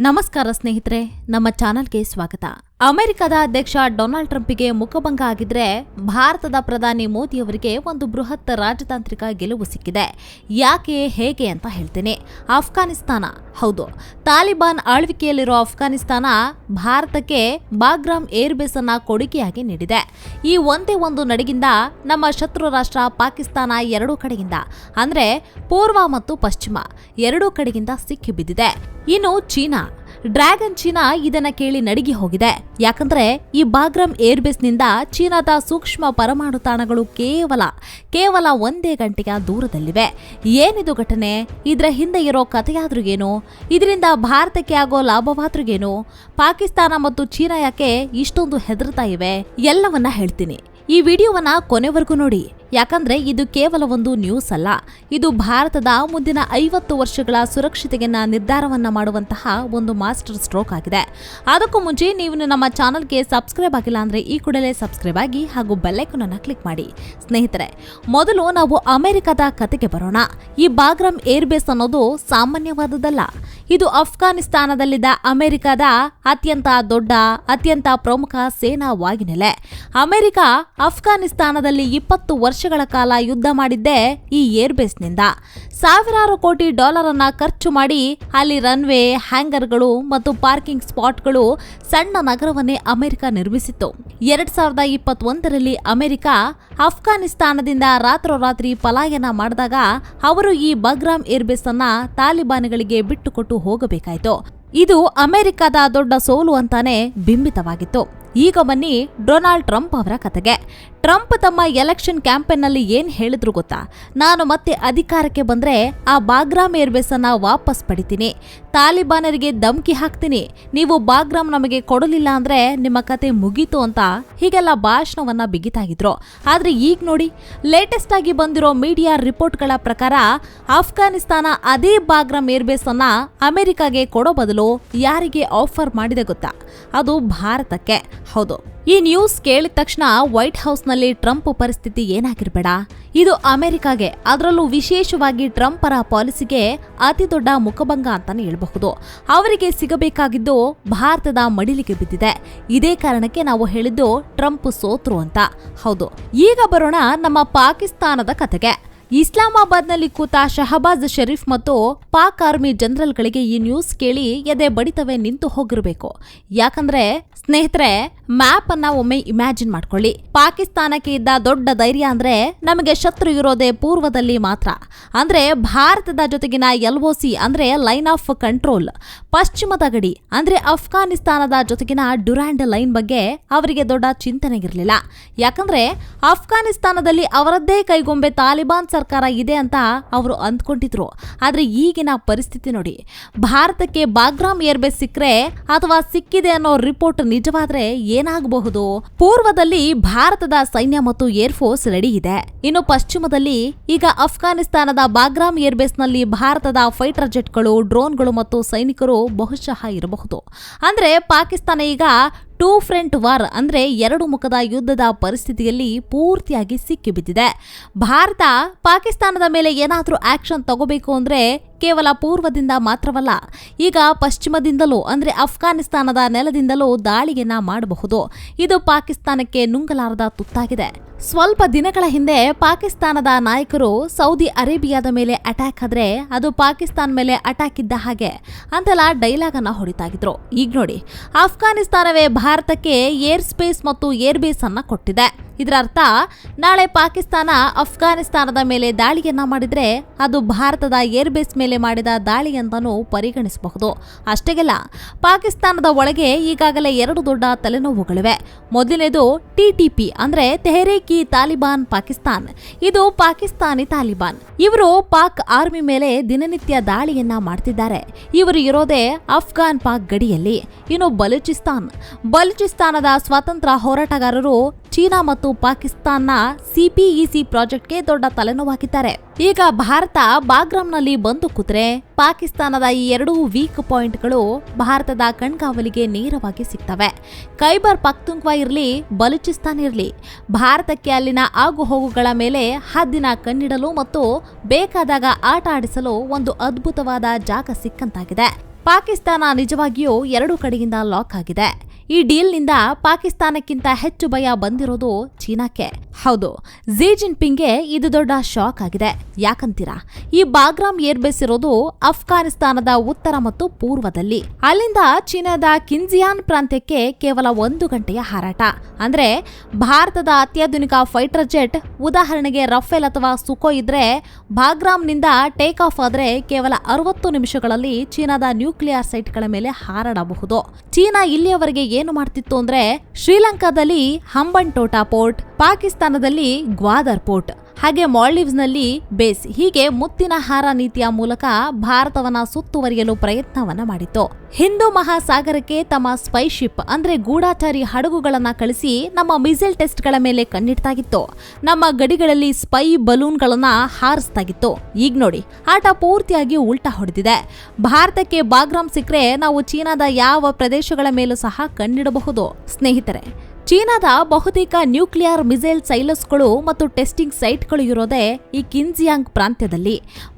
ನಮಸ್ಕಾರ ಸ್ನೇಹಿತರೆ ನಮ್ಮ ಚಾನಲ್ಗೆ ಸ್ವಾಗತ. ಅಮೆರಿಕದ ಅಧ್ಯಕ್ಷ ಡೊನಾಲ್ಡ್ ಟ್ರಂಪ್ಗೆ ಮುಖಭಂಗ ಆಗಿದ್ರೆ ಭಾರತದ ಪ್ರಧಾನಿ ಮೋದಿಯವರಿಗೆ ಒಂದು ಬೃಹತ್ ರಾಜತಾಂತ್ರಿಕ ಗೆಲುವು ಸಿಕ್ಕಿದೆ. ಯಾಕೆ, ಹೇಗೆ ಅಂತ ಹೇಳ್ತೀನಿ. ಆಫ್ಘಾನಿಸ್ತಾನ, ಹೌದು. ತಾಲಿಬಾನ್ ಆಳ್ವಿಕೆಯಲ್ಲಿರೋ ಅಫ್ಘಾನಿಸ್ತಾನ ಭಾರತಕ್ಕೆ ಬಾಗ್ರಾಮ್ ಏರ್ಬೇಸ್ ಅನ್ನ ಕೊಡುಗೆಯಾಗಿ ನೀಡಿದೆ. ಈ ಒಂದೇ ಒಂದು ನಡಿಗಿಂದ ನಮ್ಮ ಶತ್ರು ರಾಷ್ಟ್ರ ಪಾಕಿಸ್ತಾನ ಎರಡೂ ಕಡೆಯಿಂದ, ಅಂದ್ರೆ ಪೂರ್ವ ಮತ್ತು ಪಶ್ಚಿಮ, ಎರಡೂ ಕಡೆಯಿಂದ ಸಿಕ್ಕಿ ಬಿದ್ದಿದೆ ಇನ್ನು ಚೀನಾ ಡ್ರ್ಯಾಗನ್ ಚೀನಾ ಇದನ್ನ ಕೇಳಿ ನಡಿಗೆ ಹೋಗಿದೆ. ಯಾಕಂದ್ರೆ ಈ ಬಾಗ್ರಾಮ್ ಏರ್ಬೇಸ್ನಿಂದ ಚೀನಾದ ಸೂಕ್ಷ್ಮ ಪರಮಾಣು ತಾಣಗಳು ಕೇವಲ ಕೇವಲ ಒಂದೇ ಗಂಟೆಯ ದೂರದಲ್ಲಿವೆ. ಏನಿದು ಘಟನೆ? ಇದರ ಹಿಂದೆ ಇರೋ ಕಥೆಯಾದ್ರೂ ಏನು? ಇದರಿಂದ ಭಾರತಕ್ಕೆ ಆಗೋ ಲಾಭವಾದ್ರೂ ಏನು? ಪಾಕಿಸ್ತಾನ ಮತ್ತು ಚೀನಾ ಯಾಕೆ ಇಷ್ಟೊಂದು ಹೆದರ್ತಾ ಇವೆ? ಎಲ್ಲವನ್ನ ಹೇಳ್ತೀನಿ. ಈ ವಿಡಿಯೋವನ್ನ ಕೊನೆವರೆಗೂ ನೋಡಿ. ಯಾಕಂದ್ರೆ ಇದು ಕೇವಲ ಒಂದು ನ್ಯೂಸ್ ಅಲ್ಲ. ಇದು ಭಾರತದ ಮುಂದಿನ ಐವತ್ತು ವರ್ಷಗಳ ಸುರಕ್ಷತೆಗೆನ ನಿರ್ಧಾರವನ್ನ ಮಾಡುವಂತಹ ಒಂದು ಮಾಸ್ಟರ್ ಸ್ಟ್ರೋಕ್ ಆಗಿದೆ. ಅದಕ್ಕೂ ಮುಂಚೆ ನೀವು ನಮ್ಮ ಚಾನಲ್ಗೆ ಸಬ್ಸ್ಕ್ರೈಬ್ ಆಗಿಲ್ಲ ಅಂದ್ರೆ ಈ ಕೂಡಲೇ ಸಬ್ಸ್ಕ್ರೈಬ್ ಆಗಿ ಹಾಗೂ ಬೆಲ್ಲೈಕನ್ ಅನ್ನು ಕ್ಲಿಕ್ ಮಾಡಿ. ಸ್ನೇಹಿತರೆ, ಮೊದಲು ನಾವು ಅಮೆರಿಕದ ಕತೆಗೆ ಬರೋಣ. ಈ ಬಾಗ್ರಾಮ್ ಏರ್ಬೇಸ್ ಅನ್ನೋದು ಸಾಮಾನ್ಯವಾದದ್ದಲ್ಲ. ಇದು ಅಫ್ಘಾನಿಸ್ತಾನದಲ್ಲಿದ್ದ ಅಮೆರಿಕದ ಅತ್ಯಂತ ದೊಡ್ಡ, ಅತ್ಯಂತ ಪ್ರಮುಖ ಸೇನಾ ವಾಗಿನೆಲೆ ಅಮೆರಿಕ ಅಫ್ಘಾನಿಸ್ತಾನದಲ್ಲಿ ಇಪ್ಪತ್ತು ವರ್ಷಗಳ ಕಾಲ ಯುದ್ಧ ಮಾಡಿದ್ದೆ ಈ ಏರ್ಬೇಸ್ನಿಂದ. ಸಾವಿರಾರು ಕೋಟಿ ಡಾಲರ್ ಖರ್ಚು ಮಾಡಿ ಅಲ್ಲಿ ರನ್ವೇ, ಹ್ಯಾಂಗರ್ಗಳು ಮತ್ತು ಪಾರ್ಕಿಂಗ್ ಸ್ಪಾಟ್ಗಳು ಸಣ್ಣ ನಗರವನ್ನೇ ಅಮೆರಿಕ ನಿರ್ಮಿಸಿತ್ತು. ಎರಡ್ ಸಾವಿರದ ಇಪ್ಪತ್ತೊಂದರಲ್ಲಿ ಅಮೆರಿಕ ಅಫ್ಘಾನಿಸ್ತಾನದಿಂದ ರಾತ್ರೋರಾತ್ರಿ ಪಲಾಯನ ಮಾಡಿದಾಗ ಅವರು ಈ ಬಗ್ರಾಮ್ ಏರ್ಬೇಸ್ ಅನ್ನ ತಾಲಿಬಾನಿಗಳಿಗೆ ಬಿಟ್ಟುಕೊಟ್ಟು ಹೋಗಬೇಕಾಯಿತು. ಇದು ಅಮೆರಿಕದ ದೊಡ್ಡ ಸೋಲು ಅಂತಾನೆ ಬಿಂಬಿತವಾಗಿತ್ತು. ಈಗ ಬನ್ನಿ ಡೊನಾಲ್ಡ್ ಟ್ರಂಪ್ ಅವರ ಕತೆಗೆ. ಟ್ರಂಪ್ ತಮ್ಮ ಎಲೆಕ್ಷನ್ ಕ್ಯಾಂಪೇನ್ನಲ್ಲಿ ಏನು ಹೇಳಿದ್ರು ಗೊತ್ತಾ? ನಾನು ಮತ್ತೆ ಅಧಿಕಾರಕ್ಕೆ ಬಂದ್ರೆ ಆ ಬಾಗ್ರಾಮ್ ಏರ್ಬೇಸ್ ಅನ್ನ ವಾಪಸ್ ಪಡಿತೀನಿ. ತಾಲಿಬಾನರಿಗೆ ಧಮ್ಕಿ ಹಾಕ್ತೀನಿ. ನೀವು ಬಾಗ್ರಾಮ್ ನಮಗೆ ಕೊಡಲಿಲ್ಲ ಅಂದ್ರೆ ನಿಮ್ಮ ಕತೆ ಮುಗೀತು ಅಂತ ಹೀಗೆಲ್ಲ ಭಾಷಣವನ್ನ ಬಿಗಿತಾಗಿದ್ರು ಆದರೆ ಈಗ ನೋಡಿ ಲೇಟೆಸ್ಟ್ ಆಗಿ ಬಂದಿರೋ ಮೀಡಿಯಾ ರಿಪೋರ್ಟ್ಗಳ ಪ್ರಕಾರ ಅಫ್ಘಾನಿಸ್ತಾನ ಅದೇ ಬಾಗ್ರಾಮ್ ಏರ್ಬೇಸ್ ಅನ್ನ ಅಮೆರಿಕಾಗೆ ಕೊಡೋ ಬದಲು ಯಾರಿಗೆ ಆಫರ್ ಮಾಡಿದೆ ಗೊತ್ತಾ? ಅದು ಭಾರತಕ್ಕೆ. ಹೌದು. ಈ ನ್ಯೂಸ್ ಕೇಳಿದ ತಕ್ಷಣ ವೈಟ್ ಹೌಸ್ನಲ್ಲಿ ಟ್ರಂಪ್ ಪರಿಸ್ಥಿತಿ ಏನಾಗಿರ್ಬೇಡ? ಇದು ಅಮೆರಿಕಾಗೆ, ಅದರಲ್ಲೂ ವಿಶೇಷವಾಗಿ ಟ್ರಂಪ್ ಪರ ಪಾಲಿಸಿಗೆ ಅತಿ ದೊಡ್ಡ ಮುಖಭಂಗ ಅಂತಾನೆ ಹೇಳಬಹುದು. ಅವರಿಗೆ ಸಿಗಬೇಕಾಗಿದ್ದು ಭಾರತದ ಮಡಿಲಿಗೆ ಬಿದ್ದಿದೆ. ಇದೇ ಕಾರಣಕ್ಕೆ ನಾವು ಹೇಳಿದ್ದು ಟ್ರಂಪ್ ಸೋತ್ರು ಅಂತ. ಹೌದು. ಈಗ ಬರೋಣ ನಮ್ಮ ಪಾಕಿಸ್ತಾನದ ಕತೆಗೆ. ಇಸ್ಲಾಮಾಬಾದ್ನಲ್ಲಿ ಕೂತ ಶಹಬಾಜ್ ಶರೀಫ್ ಮತ್ತು ಪಾಕ್ ಆರ್ಮಿ ಜನರಲ್ಗಳಿಗೆ ಈ ನ್ಯೂಸ್ ಕೇಳಿ ಎದೆ ಬಡಿತವೆ ನಿಂತು ಹೋಗಿರಬೇಕು. ಯಾಕಂದ್ರೆ, ಸ್ನೇಹಿತರೆ, ಮ್ಯಾಪ್ ಅನ್ನ ಒಮ್ಮೆ ಇಮ್ಯಾಜಿನ್ ಮಾಡ್ಕೊಳ್ಳಿ. ಪಾಕಿಸ್ತಾನಕ್ಕೆ ಇದ್ದ ದೊಡ್ಡ ಧೈರ್ಯ ಅಂದ್ರೆ ನಮಗೆ ಶತ್ರು ಇರೋದೇ ಪೂರ್ವದಲ್ಲಿ ಮಾತ್ರ. ಅಂದ್ರೆ ಭಾರತದ ಜೊತೆಗಿನ ಎಲ್ಒಸಿ ಅಂದ್ರೆ ಲೈನ್ ಆಫ್ ಕಂಟ್ರೋಲ್. ಪಶ್ಚಿಮದ ಗಡಿ ಅಂದ್ರೆ ಅಫ್ಘಾನಿಸ್ತಾನದ ಜೊತೆಗಿನ ಡುರಾಂಡ್ ಲೈನ್ ಬಗ್ಗೆ ಅವರಿಗೆ ದೊಡ್ಡ ಚಿಂತನೆ ಇರಲಿಲ್ಲ. ಯಾಕಂದ್ರೆ, ಅಫ್ಘಾನಿಸ್ತಾನದಲ್ಲಿ ಅವರದ್ದೇ ಕೈಗೊಂಬೆ ತಾಲಿಬಾನ್ ಸರ್ಕಾರ ಇದೆ ಅಂತ ಅವರು ಅಂದ್ಕೊಂಡಿದ್ರು. ಆದರೆ ಈಗಿನ ಪರಿಸ್ಥಿತಿ ನೋಡಿ, ಭಾರತಕ್ಕೆ ಬಾಗ್ರಾಮ್ ಏರ್ಬೇಸ್ ಸಿಕ್ಕರೆ ಅಥವಾ ಸಿಕ್ಕಿದೆ ಅನ್ನೋ ರಿಪೋರ್ಟ್ ನಿಜವಾದ್ರೆ ಏನಾಗಬಹುದು? ಪೂರ್ವದಲ್ಲಿ ಭಾರತದ ಸೈನ್ಯ ಮತ್ತು ಏರ್ಫೋರ್ಸ್ ರೆಡಿ ಇದೆ. ಇನ್ನು ಪಶ್ಚಿಮದಲ್ಲಿ ಈಗ ಅಫ್ಘಾನಿಸ್ತಾನದ ಬಾಗ್ರಾಮ್ ಏರ್ಬೇಸ್ನಲ್ಲಿ ಭಾರತದ ಫೈಟರ್ ಜೆಟ್ಗಳು, ಡ್ರೋನ್ಗಳು ಮತ್ತು ಸೈನಿಕರು ಬಹುಶಃ ಇರಬಹುದು. ಅಂದ್ರೆ ಪಾಕಿಸ್ತಾನ ಈಗ ಟೂ ಫ್ರಂಟ್ ವಾರ್ ಅಂದ್ರೆ ಎರಡು ಮುಖದ ಯುದ್ಧದ ಪರಿಸ್ಥಿತಿಯಲ್ಲಿ ಪೂರ್ತಿಯಾಗಿ ಸಿಕ್ಕಿಬಿದ್ದಿದೆ. ಭಾರತ ಪಾಕಿಸ್ತಾನದ ಮೇಲೆ ಏನಾದರೂ ಆಕ್ಷನ್ ತಗೋಬೇಕು ಅಂದ್ರೆ ಕೇವಲ ಪೂರ್ವದಿಂದ ಮಾತ್ರವಲ್ಲ, ಈಗ ಪಶ್ಚಿಮದಿಂದಲೂ ಅಂದ್ರೆ ಅಫ್ಘಾನಿಸ್ತಾನದ ನೆಲದಿಂದಲೂ ದಾಳಿಯನ್ನ ಮಾಡಬಹುದು. ಇದು ಪಾಕಿಸ್ತಾನಕ್ಕೆ ನುಂಗಲಾರದ ತುತ್ತಾಗಿದೆ. ಸ್ವಲ್ಪ ದಿನಗಳ ಹಿಂದೆ ಪಾಕಿಸ್ತಾನದ ನಾಯಕರು ಸೌದಿ ಅರೇಬಿಯಾದ ಮೇಲೆ ಅಟ್ಯಾಕ್ ಆದ್ರೆ ಅದು ಪಾಕಿಸ್ತಾನ ಮೇಲೆ ಅಟ್ಯಾಕ್ ಇದ್ದ ಹಾಗೆ ಅಂತೆಲ್ಲ ಡೈಲಾಗ್ ಹೊಡಿತಾಗಿದ್ರು. ಈಗ ನೋಡಿ ಅಫ್ಘಾನಿಸ್ತಾನವೇ ಭಾರತಕ್ಕೆ ಏರ್ ಸ್ಪೇಸ್ ಮತ್ತು ಏರ್ ಕೊಟ್ಟಿದೆ. ಇದರ ಅರ್ಥ ನಾಳೆ ಪಾಕಿಸ್ತಾನ ಅಫ್ಘಾನಿಸ್ತಾನದ ಮೇಲೆ ದಾಳಿಯನ್ನ ಮಾಡಿದ್ರೆ ಅದು ಭಾರತದ ಏರ್ಬೇಸ್ ಮೇಲೆ ಮಾಡಿದ ದಾಳಿ ಅಂತಲೂ ಪರಿಗಣಿಸಬಹುದು. ಅಷ್ಟೇಗೆಲ್ಲ, ಪಾಕಿಸ್ತಾನದ ಒಳಗೆ ಈಗಾಗಲೇ ಎರಡು ದೊಡ್ಡ ತಲೆನೋವುಗಳಿವೆ. ಮೊದಲನೇದು ಟಿಟಿಪಿ ಅಂದ್ರೆ ತೆಹರೇಕಿ ತಾಲಿಬಾನ್ ಪಾಕಿಸ್ತಾನ್. ಇದು ಪಾಕಿಸ್ತಾನಿ ತಾಲಿಬಾನ್. ಇವರು ಪಾಕ್ ಆರ್ಮಿ ಮೇಲೆ ದಿನನಿತ್ಯ ದಾಳಿಯನ್ನ ಮಾಡ್ತಿದ್ದಾರೆ. ಇವರು ಇರೋದೇ ಅಫ್ಘಾನ್ ಪಾಕ್ ಗಡಿಯಲ್ಲಿ. ಇನ್ನು ಬಲೂಚಿಸ್ತಾನ್. ಬಲೂಚಿಸ್ತಾನದ ಸ್ವಾತಂತ್ರ್ಯ ಹೋರಾಟಗಾರರು ಚೀನಾ ಮತ್ತು ಪಾಕಿಸ್ತಾನ್ನ ಸಿಪಿಇಸಿ ಪ್ರಾಜೆಕ್ಟ್ಗೆ ದೊಡ್ಡ ತಲೆನೋವಾಗಿದ್ದಾರೆ. ಈಗ ಭಾರತ ಬಾಗ್ರಾಮ್ನಲ್ಲಿ ಬಂದು ಕೂತ್ರೆ ಪಾಕಿಸ್ತಾನದ ಈ ಎರಡೂ ವೀಕ್ ಪಾಯಿಂಟ್ಗಳು ಭಾರತದ ಕಣ್ಗಾವಲಿಗೆ ನೇರವಾಗಿ ಸಿಗ್ತವೆ. ಖೈಬರ್ ಪಖ್ತುಂಕ್ವಾ ಇರಲಿ, ಬಲೂಚಿಸ್ತಾನ್ ಇರಲಿ, ಭಾರತಕ್ಕೆ ಅಲ್ಲಿನ ಆಗುಹೋಗುಗಳ ಮೇಲೆ ಹದ್ದಿನ ಕಣ್ಣಿಡಲು ಮತ್ತು ಬೇಕಾದಾಗ ಆಟ ಆಡಿಸಲು ಒಂದು ಅದ್ಭುತವಾದ ಜಾಗ ಸಿಕ್ಕಂತಾಗಿದೆ. ಪಾಕಿಸ್ತಾನ ನಿಜವಾಗಿಯೂ ಎರಡು ಕಡೆಯಿಂದ ಲಾಕ್ ಆಗಿದೆ. ಈ ಡೀಲ್ನಿಂದ ಪಾಕಿಸ್ತಾನಕ್ಕಿಂತ ಹೆಚ್ಚು ಭಯ ಬಂದಿರೋದು ಚೀನಾಕ್ಕೆ. ಹೌದು, ಜಿ ಜಿನ್ಪಿಂಗ್ಗೆ ಇದು ದೊಡ್ಡ ಶಾಕ್ ಆಗಿದೆ. ಯಾಕಂತೀರಾ? ಈ ಬಾಗ್ರಾಮ್ ಏರ್ಬೇಸ್ ಇರೋದು ಅಫ್ಘಾನಿಸ್ತಾನದ ಉತ್ತರ ಮತ್ತು ಪೂರ್ವದಲ್ಲಿ. ಅಲ್ಲಿಂದ ಚೀನಾದ ಕಿನ್ಜಿಯಾನ್ ಪ್ರಾಂತ್ಯಕ್ಕೆ ಕೇವಲ ಒಂದು ಗಂಟೆಯ ಹಾರಾಟ. ಅಂದ್ರೆ, ಭಾರತದ ಅತ್ಯಾಧುನಿಕ ಫೈಟರ್ ಜೆಟ್ ಉದಾಹರಣೆಗೆ ರಫೇಲ್ ಅಥವಾ ಸುಕೋ ಇದ್ರೆ ಬಾಗ್ರಾಮ್ನಿಂದ ಟೇಕ್ ಆಫ್ ಆದ್ರೆ ಕೇವಲ ಅರವತ್ತು ನಿಮಿಷಗಳಲ್ಲಿ ಚೀನಾದ ನ್ಯೂಕ್ಲಿಯರ್ ಸೈಟ್ಗಳ ಮೇಲೆ ಹಾರಾಡಬಹುದು. ಚೀನಾ ಇಲ್ಲಿಯವರೆಗೆ ಏನು ಮಾಡ್ತಿತ್ತು ಅಂದ್ರೆ ಶ್ರೀಲಂಕಾದಲ್ಲಿ ಹಂಬನ್ಟೋಟಾ ಪೋರ್ಟ್ ಪಾಕಿಸ್ತಾನದಲ್ಲಿ ಗ್ವಾದರ್ ಪೋರ್ಟ್. ಹಾಗೆ ಮಾಲ್ಡೀವ್ಸ್ನಲ್ಲಿ ಬೇಸ್ ಹೀಗೆ ಮುತ್ತಿನ ಹಾರ ನೀತಿಯ ಮೂಲಕ ಭಾರತವನ್ನ ಸುತ್ತುವರಿಯಲು ಪ್ರಯತ್ನವನ್ನ ಮಾಡಿತ್ತು. ಹಿಂದೂ ಮಹಾಸಾಗರಕ್ಕೆ ತಮ್ಮ ಸ್ಪೈಶಿಪ್ ಅಂದ್ರೆ ಗೂಢಾಚಾರಿ ಹಡಗುಗಳನ್ನ ಕಳಿಸಿ ನಮ್ಮ ಮಿಸೈಲ್ ಟೆಸ್ಟ್ಗಳ ಮೇಲೆ ಕಣ್ಣಿಡ್ತಾಗಿತ್ತು. ನಮ್ಮ ಗಡಿಗಳಲ್ಲಿ ಸ್ಪೈ ಬಲೂನ್ಗಳನ್ನ ಹಾರಿಸ್ತಾಗಿತ್ತು. ಈಗ ನೋಡಿ, ಆಟ ಪೂರ್ತಿಯಾಗಿ ಉಲ್ಟಾ ಹೊಡೆದಿದೆ. ಭಾರತಕ್ಕೆ ಬಾಗ್ರಾಮ್ ಸಿಕ್ಕರೆ ನಾವು ಚೀನಾದ ಯಾವ ಪ್ರದೇಶಗಳ ಮೇಲೂ ಸಹ ಕಣ್ಣಿಡಬಹುದು. ಸ್ನೇಹಿತರೆ ಚೀನಾದ ಬಹುತೇಕ ನ್ಯೂಕ್ಲಿಯರ್ ಮಿಸೈಲ್ ಸೈಲಸ್ಗಳು ಮತ್ತು ಟೆಸ್ಟಿಂಗ್ ಸೈಟ್ಗಳು ಇರೋದೇ ಈ ಕಿನ್ಜಿಯಾಂಗ್ ಪ್ರಾಂತ್ಯದಲ್ಲಿ.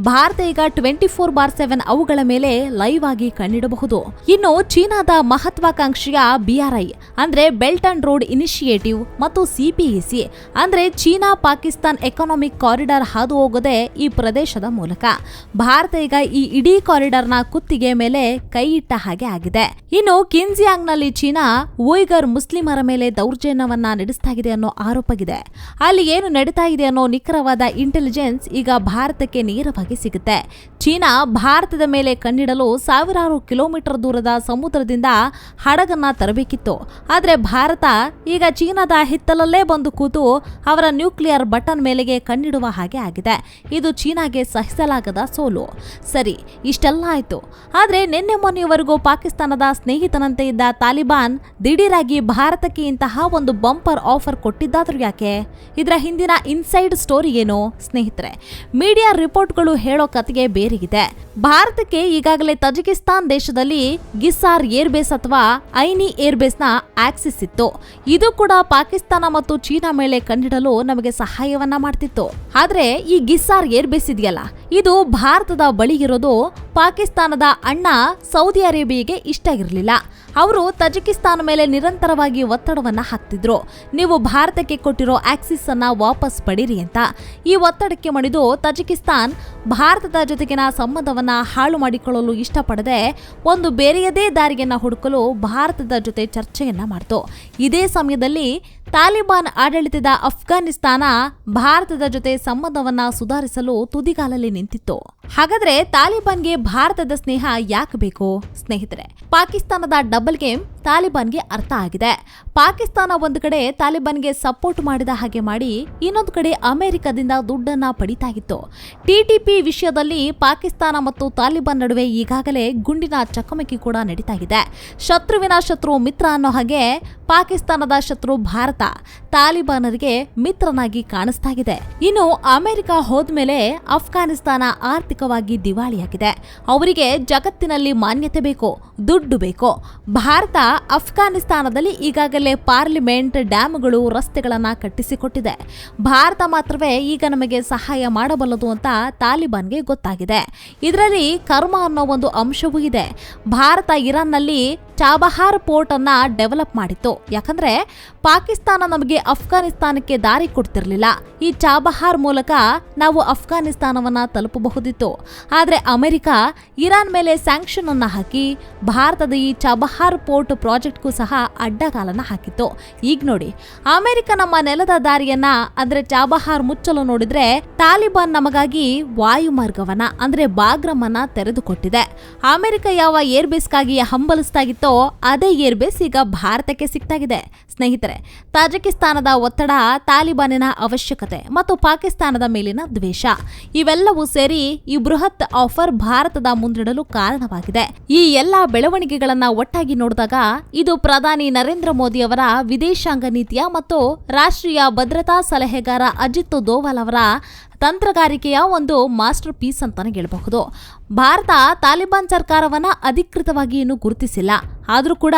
ಭಾರತ ಈಗ ಟ್ವೆಂಟಿ ಫೋರ್ ಬಾರ್ ಸೆವೆನ್ ಅವುಗಳ ಮೇಲೆ ಲೈವ್ ಆಗಿ ಕಣ್ಣಿಡಬಹುದು. ಇನ್ನು ಚೀನಾದ ಮಹತ್ವಾಕಾಂಕ್ಷೆಯ ಬಿಆರ್ಐ ಅಂದ್ರೆ ಬೆಲ್ಟ್ ಅಂಡ್ ರೋಡ್ ಇನಿಷಿಯೇಟಿವ್ ಮತ್ತು ಸಿಪಿಇಸಿ ಅಂದ್ರೆ ಚೀನಾ ಪಾಕಿಸ್ತಾನ್ ಎಕನಾಮಿಕ್ ಕಾರಿಡಾರ್ ಹಾದು ಹೋಗೋದೇ ಈ ಪ್ರದೇಶದ ಮೂಲಕ. ಭಾರತ ಈಗ ಈ ಇಡೀ ಕಾರಿಡಾರ್ನ ಕುತ್ತಿಗೆ ಮೇಲೆ ಕೈ ಇಟ್ಟ ಹಾಗೆ ಆಗಿದೆ. ಇನ್ನು ಕಿನ್ಜಿಯಾಂಗ್ನಲ್ಲಿ ಚೀನಾ ಉಯ್ಗರ್ ಮುಸ್ಲಿಮರ ಮೇಲೆ ದೌರ್ಜನ್ಯವನ್ನ ನಡೆಸ್ತಾ ಇದೆ ಅನ್ನೋ ಆರೋಪವಿದೆ ಅಲ್ಲಿ ಏನು ನಡೀತಾ ಇದೆ ಅನ್ನೋ ನಿಖರವಾದ ಇಂಟೆಲಿಜೆನ್ಸ್ ಈಗ ಭಾರತಕ್ಕೆ ನೇರವಾಗಿ ಸಿಗುತ್ತೆ. ಚೀನಾ ಭಾರತದ ಮೇಲೆ ಕಣ್ಣಿಡಲು ಸಾವಿರಾರು ಕಿಲೋಮೀಟರ್ ದೂರದ ಸಮುದ್ರದಿಂದ ಹಡಗನ್ನ ತರಬೇಕಿತ್ತು. ಆದರೆ ಭಾರತ ಈಗ ಚೀನಾದ ಹಿತ್ತಲಲ್ಲೇ ಬಂದು ಕೂತು ಅವರ ನ್ಯೂಕ್ಲಿಯರ್ ಬಟನ್ ಮೇಲೆಗೆ ಕಣ್ಣಿಡುವ ಹಾಗೆ ಆಗಿದೆ. ಇದು ಚೀನಾಗೆ ಸಹಿಸಲಾಗದ ಸೋಲು. ಸರಿ, ಇಷ್ಟೆಲ್ಲ ಆಯ್ತು. ಆದರೆ ನಿನ್ನೆ ಮೊನ್ನೆಯವರೆಗೂ ಪಾಕಿಸ್ತಾನದ ಸ್ನೇಹಿತನಂತೆ ಇದ್ದ ತಾಲಿಬಾನ್ ದಿಢೀರಾಗಿ ಭಾರತಕ್ಕೆ ಇಂತಹ ಒಂದು ಬಂಪರ್ ಆಫರ್ ಕೊಟ್ಟಿದ್ದಾದ್ರೂ ಯಾಕೆ? ಇದರ ಹಿಂದಿನ ಇನ್ಸೈಡ್ ಸ್ಟೋರಿ ಏನು? ಸ್ನೇಹಿತರೆ, ಮೀಡಿಯಾ ರಿಪೋರ್ಟ್ಗಳು ಹೇಳೋ ಕತೆಗೆ ಬೇರೆಗಿದೆ. ಭಾರತಕ್ಕೆ ಈಗಾಗಲೇ ತಜಿಕಿಸ್ತಾನ್ ದೇಶದಲ್ಲಿ ಗಿಸ್ಸಾರ್ ಏರ್ಬೇಸ್ ಅಥವಾ ಐನಿ ಏರ್ಬೇಸ್ನ ಆಕ್ಸಿಸ್ ಇತ್ತು. ಇದು ಕೂಡ ಪಾಕಿಸ್ತಾನ ಮತ್ತು ಚೀನಾ ಮೇಲೆ ಕಂಡಿಡಲು ನಮಗೆ ಸಹಾಯವನ್ನ ಮಾಡ್ತಿತ್ತು. ಆದ್ರೆ ಈ ಗಿಸ್ಸಾರ್ ಏರ್ಬೇಸ್ ಇದೆಯಲ್ಲ? ಇದು ಭಾರತದ ಬಳಿಗಿರೋದು ಪಾಕಿಸ್ತಾನದ ಅಣ್ಣ ಸೌದಿ ಅರೇಬಿಯಾಗೆ ಇಷ್ಟ ಇರಲಿಲ್ಲ. ಅವರು ತಜಿಕಿಸ್ತಾನ ಮೇಲೆ ನಿರಂತರವಾಗಿ ಒತ್ತಡವನ್ನು ಹಾಕ್ತಿದ್ರು. ನೀವು ಭಾರತಕ್ಕೆ ಕೊಟ್ಟಿರೋ ಆಕ್ಸಿಸ್ ಅನ್ನ ವಾಪಸ್ ಪಡೀರಿ ಅಂತ. ಈ ಒತ್ತಡಕ್ಕೆ ಮಣಿದು ತಜಿಕಿಸ್ತಾನ್ ಭಾರತದ ಜೊತೆಗಿನ ಸಂಬಂಧವನ್ನ ಹಾಳು ಮಾಡಿಕೊಳ್ಳಲು ಇಷ್ಟಪಡದೆ ಒಂದು ಬೇರೆಯದೇ ದಾರಿಯನ್ನ ಹುಡುಕಲು ಭಾರತದ ಜೊತೆ ಚರ್ಚೆಯನ್ನ ಮಾಡಿತು. ಇದೇ ಸಮಯದಲ್ಲಿ ತಾಲಿಬಾನ್ ಆಡಳಿತದ ಅಫ್ಘಾನಿಸ್ತಾನ ಭಾರತದ ಜೊತೆ ಸಂಬಂಧವನ್ನ ಸುಧಾರಿಸಲು ತುದಿಗಾಲಲ್ಲಿ ನಿಂತಿತ್ತು. ಹಾಗಾದ್ರೆ ತಾಲಿಬಾನ್ಗೆ ಭಾರತದ ಸ್ನೇಹ ಯಾಕೆ ಬೇಕು? ಸ್ನೇಹಿತರೆ, ಪಾಕಿಸ್ತಾನದ ಡಬಲ್ ಗೇಮ್ ತಾಲಿಬಾನ್ಗೆ ಅರ್ಥ ಆಗಿದೆ. ಪಾಕಿಸ್ತಾನ ಒಂದು ಕಡೆ ತಾಲಿಬಾನ್ಗೆ ಸಪೋರ್ಟ್ ಮಾಡಿದ ಹಾಗೆ ಮಾಡಿ ಇನ್ನೊಂದು ಕಡೆ ಅಮೆರಿಕದಿಂದ ದುಡ್ಡನ್ನ ಪಡಿತಾ ಇತ್ತು ಟಿಟಿಪಿ ವಿಷಯದಲ್ಲಿ ಪಾಕಿಸ್ತಾನ ಮತ್ತು ತಾಲಿಬಾನ್ ನಡುವೆ ಈಗಾಗಲೇ ಗುಂಡಿನ ಚಕಮಕಿ ಕೂಡ ನಡೀತಾ ಇದೆ ಶತ್ರುವಿನ ಶತ್ರು ಮಿತ್ರ ಅನ್ನೋ ಹಾಗೆ ಪಾಕಿಸ್ತಾನದ ಶತ್ರು ಭಾರತ ತಾಲಿಬಾನರಿಗೆ ಮಿತ್ರನಾಗಿ ಕಾಣಿಸ್ತಾ ಇದೆ ಇನ್ನು ಅಮೆರಿಕ ಹೋದ್ಮೇಲೆ ಅಫ್ಘಾನಿಸ್ತಾನ ಆರ್ಥಿಕವಾಗಿ ದಿವಾಳಿಯಾಗಿದೆ. ಅವರಿಗೆ ಜಗತ್ತಿನಲ್ಲಿ ಮಾನ್ಯತೆ ಬೇಕು, ದುಡ್ಡು ಬೇಕು. ಭಾರತ ಅಫ್ಘಾನಿಸ್ತಾನದಲ್ಲಿ ಈಗಾಗಲೇ ಪಾರ್ಲಿಮೆಂಟ್ ಡ್ಯಾಮ್ಗಳು ರಸ್ತೆಗಳನ್ನು ಕಟ್ಟಿಸಿಕೊಟ್ಟಿದೆ. ಭಾರತ ಮಾತ್ರವೇ ಈಗ ನಮಗೆ ಸಹಾಯ ಮಾಡಬಲ್ಲದು ಅಂತ ತಾಲಿಬಾನ್ಗೆ ಗೊತ್ತಾಗಿದೆ. ಇದರಲ್ಲಿ ಕರ್ಮ ಅನ್ನೋ ಒಂದು ಅಂಶವೂ ಇದೆ. ಭಾರತ ಇರಾನ್ನಲ್ಲಿ ಚಾಬಹಾರ್ ಪೋರ್ಟ್ ಅನ್ನ ಡೆವಲಪ್ ಮಾಡಿತ್ತು. ಯಾಕಂದ್ರೆ ಪಾಕಿಸ್ತಾನ ನಮಗೆ ಅಫ್ಘಾನಿಸ್ತಾನಕ್ಕೆ ದಾರಿ ಕೊಡ್ತಿರ್ಲಿಲ್ಲ. ಈ ಚಾಬಹಾರ್ ಮೂಲಕ ನಾವು ಅಫ್ಘಾನಿಸ್ತಾನವನ್ನ ತಲುಪಬಹುದಿತ್ತು. ಆದ್ರೆ ಅಮೆರಿಕ ಇರಾನ್ ಮೇಲೆ ಸ್ಯಾಂಕ್ಷನ್ ಅನ್ನ ಹಾಕಿ ಭಾರತದ ಈ ಚಾಬಹಾರ್ ಪೋರ್ಟ್ ಪ್ರಾಜೆಕ್ಟ್ಗೂ ಸಹ ಅಡ್ಡಗಾಲನ ಹಾಕಿತ್ತು. ಈಗ ನೋಡಿ, ಅಮೆರಿಕ ನಮ್ಮ ನೆಲದ ದಾರಿಯನ್ನ, ಅಂದ್ರೆ ಚಾಬಹಾರ್ ಮುಚ್ಚಲು ನೋಡಿದ್ರೆ ತಾಲಿಬಾನ್ ನಮಗಾಗಿ ವಾಯು ಮಾರ್ಗವನ್ನ ಅಂದ್ರೆ ಬಾಗ್ರಮನ್ನ ತೆರೆದುಕೊಟ್ಟಿದೆ. ಅಮೆರಿಕ ಯಾವ ಏರ್ಬೇಸ್ಗಾಗಿ ಹಂಬಲಿಸ್ತಾಗಿತ್ತೋ ಅದೇ ಏರ್ಬೇಸ್ ಈಗ ಭಾರತಕ್ಕೆ ಸಿಗ್ತಾಗಿದೆ. ಸ್ನೇಹಿತರೆ, ತಾಜಕಿಸ್ತಾನದ ಒತ್ತಡ, ತಾಲಿಬಾನಿನ ಅವಶ್ಯಕತೆ ಮತ್ತು ಪಾಕಿಸ್ತಾನದ ಮೇಲಿನ ದ್ವೇಷ, ಇವೆಲ್ಲವೂ ಸೇರಿ ಈ ಬೃಹತ್ ಆಫರ್ ಭಾರತದ ಮುಂದಿಡಲು ಕಾರಣವಾಗಿದೆ. ಈ ಎಲ್ಲಾ ಬೆಳವಣಿಗೆಗಳನ್ನ ಒಟ್ಟಾಗಿ ನೋಡಿದಾಗ ಇದು ಪ್ರಧಾನಿ ನರೇಂದ್ರ ಮೋದಿ ಅವರ ವಿದೇಶಾಂಗ ನೀತಿಯ ಮತ್ತು ರಾಷ್ಟ್ರೀಯ ಭದ್ರತಾ ಸಲಹೆಗಾರ ಅಜಿತ್ ದೋವಲ್ ಅವರ ತಂತ್ರಗಾರಿಕೆಯ ಒಂದು ಮಾಸ್ಟರ್ ಪೀಸ್ ಅಂತಾನೆ ಹೇಳಬಹುದು. ಭಾರತ ತಾಲಿಬಾನ್ ಸರ್ಕಾರವನ್ನ ಅಧಿಕೃತವಾಗಿ ಇನ್ನೂ ಗುರುತಿಸಿಲ್ಲ. ಆದರೂ ಕೂಡ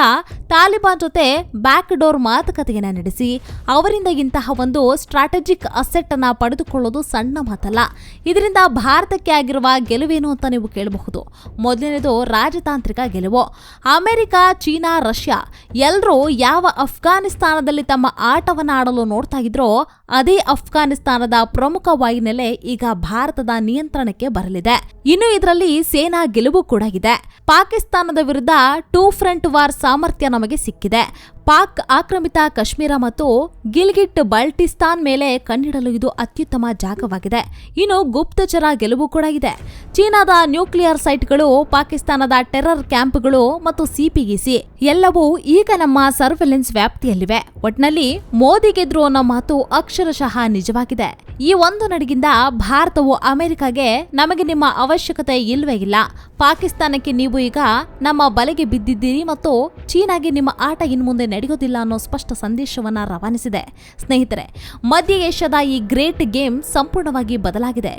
ತಾಲಿಬಾನ್ ಜೊತೆ ಬ್ಯಾಕ್ ಡೋರ್ ಮಾತುಕತೆಯನ್ನು ನಡೆಸಿ ಅವರಿಂದ ಇಂತಹ ಒಂದು ಸ್ಟ್ರಾಟಜಿಕ್ ಅಸೆಟ್ ಅನ್ನು ಪಡೆದುಕೊಳ್ಳೋದು ಸಣ್ಣ ಮಾತಲ್ಲ. ಇದರಿಂದ ಭಾರತಕ್ಕೆ ಆಗಿರುವ ಗೆಲುವೇನು ಅಂತ ನೀವು ಕೇಳಬಹುದು. ಮೊದಲನೇದು ರಾಜತಾಂತ್ರಿಕ ಗೆಲುವು. ಅಮೆರಿಕ, ಚೀನಾ, ರಷ್ಯಾ ಎಲ್ಲರೂ ಯಾವ ಅಫ್ಘಾನಿಸ್ತಾನದಲ್ಲಿ ತಮ್ಮ ಆಟವನ್ನು ಆಡಲು ನೋಡ್ತಾ ಇದ್ರೋ ಅದೇ ಅಫ್ಘಾನಿಸ್ತಾನದ ಪ್ರಮುಖ ವಾಯುನೆಲೆ ಈಗ ಭಾರತದ ನಿಯಂತ್ರಣಕ್ಕೆ ಬರಲಿದೆ. ಇನ್ನು ಇದರಲ್ಲಿ ಸೇನಾ ಗೆಲುವು ಕೂಡ ಇದೆ. ಪಾಕಿಸ್ತಾನದ ವಿರುದ್ಧ ಟೂ ಫ್ರಂಟ್ ವಾರ್ ಸಾಮರ್ಥ್ಯ ನಮಗೆ ಸಿಕ್ಕಿದೆ. ಪಾಕ್ ಆಕ್ರಮಿತ ಕಾಶ್ಮೀರ ಮತ್ತು ಗಿಲ್ಗಿಟ್ ಬಲ್ಟಿಸ್ತಾನ್ ಮೇಲೆ ಕಣ್ಣಿಡಲು ಇದು ಅತ್ಯುತ್ತಮ ಜಾಗವಾಗಿದೆ. ಇನ್ನು ಗುಪ್ತಚರ ಗೆಲುವು ಕೂಡ ಇದೆ. ಚೀನಾದ ನ್ಯೂಕ್ಲಿಯರ್ ಸೈಟ್ಗಳು, ಪಾಕಿಸ್ತಾನದ ಟೆರರ್ ಕ್ಯಾಂಪ್ಗಳು ಮತ್ತು ಸಿಪಿಇಸಿ ಎಲ್ಲವೂ ಈಗ ನಮ್ಮ ಸರ್ವೆಲೆನ್ಸ್ ವ್ಯಾಪ್ತಿಯಲ್ಲಿವೆ. ಒಟ್ನಲ್ಲಿ ಮೋದಿ ಗೆದ್ರು ಅನ್ನೋ ಮಾತು ಅಕ್ಷರಶಃ ನಿಜವಾಗಿದೆ. ಈ ಒಂದು ನಡಿಗಿಂದ ಭಾರತವು ಅಮೆರಿಕಾಗೆ ನಮಗೆ ನಿಮ್ಮ ಅವಶ್ಯಕತೆ ಇಲ್ವೇ ಇಲ್ಲ. ಪಾಕಿಸ್ತಾನಕ್ಕೆ ನೀವು ಈಗ ನಮ್ಮ ಬಲೆಗೆ ಬಿದ್ದಿದ್ದೀರಿ ಮತ್ತು ಚೀನಾಗೆ ನಿಮ್ಮ ಆಟ ಇನ್ಮುಂದೆ ನಡೆಯೋದಿಲ್ಲ ಅನ್ನೋ ಸ್ಪಷ್ಟ ಸಂದೇಶವನ್ನು ರವಾನಿಸಿದೆ. ಸ್ನೇಹಿತರೆ, ಮಧ್ಯ ಏಷ್ಯಾದ ಈ ಗ್ರೇಟ್ ಗೇಮ್ ಸಂಪೂರ್ಣವಾಗಿ ಬದಲಾಗಿದೆ.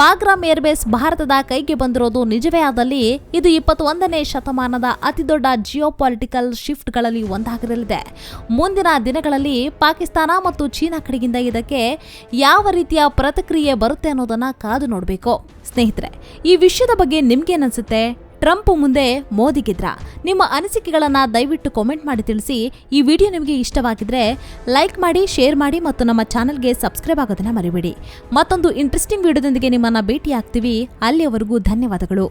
ಬಾಗ್ರಾಮ್ ಏರ್ಬೇಸ್ ಭಾರತದ ಕೈಗೆ ಬಂದಿರೋದು ನಿಜವೇ ಆದಲ್ಲಿ ಇದು ಇಪ್ಪತ್ತೊಂದನೇ ಶತಮಾನದ ಅತಿದೊಡ್ಡ ಜಿಯೋ ಪೊಲಿಟಿಕಲ್ ಶಿಫ್ಟ್ಗಳಲ್ಲಿ ಒಂದಾಗಿರಲಿದೆ ಮುಂದಿನ ದಿನಗಳಲ್ಲಿ ಪಾಕಿಸ್ತಾನ ಮತ್ತು ಚೀನಾ ಕಡೆಗಿಂದ ಇದಕ್ಕೆ ಯಾವ ರೀತಿಯ ಪ್ರತಿಕ್ರಿಯೆ ಬರುತ್ತೆ ಅನ್ನೋದನ್ನ ಕಾದು ನೋಡಬೇಕು. ಸ್ನೇಹಿತರೆ, ಈ ವಿಷಯದ ಬಗ್ಗೆ ನಿಮ್ಗೇನನ್ಸುತ್ತೆ ಟ್ರಂಪ್ ಮುಂದೆ ಮೋದಿ ಗೆದ್ರ ನಿಮ್ಮ ಅನಿಸಿಕೆಗಳನ್ನು ದಯವಿಟ್ಟು ಕಾಮೆಂಟ್ ಮಾಡಿ ತಿಳಿಸಿ. ಈ ವಿಡಿಯೋ ನಿಮಗೆ ಇಷ್ಟವಾಗಿದ್ರೆ ಲೈಕ್ ಮಾಡಿ ಶೇರ್ ಮಾಡಿ ಮತ್ತು ನಮ್ಮ ಚಾನಲ್ಗೆ ಸಬ್ಸ್ಕ್ರೈಬ್ ಆಗೋದನ್ನ ಮರಿಬೇಡಿ. ಮತ್ತೊಂದು ಇಂಟ್ರೆಸ್ಟಿಂಗ್ ವಿಡಿಯೋದೊಂದಿಗೆ ನಿಮ್ಮನ್ನು ಭೇಟಿ ಆಗ್ತೀವಿ ಅಲ್ಲಿಯವರೆಗೂ ಧನ್ಯವಾದಗಳು.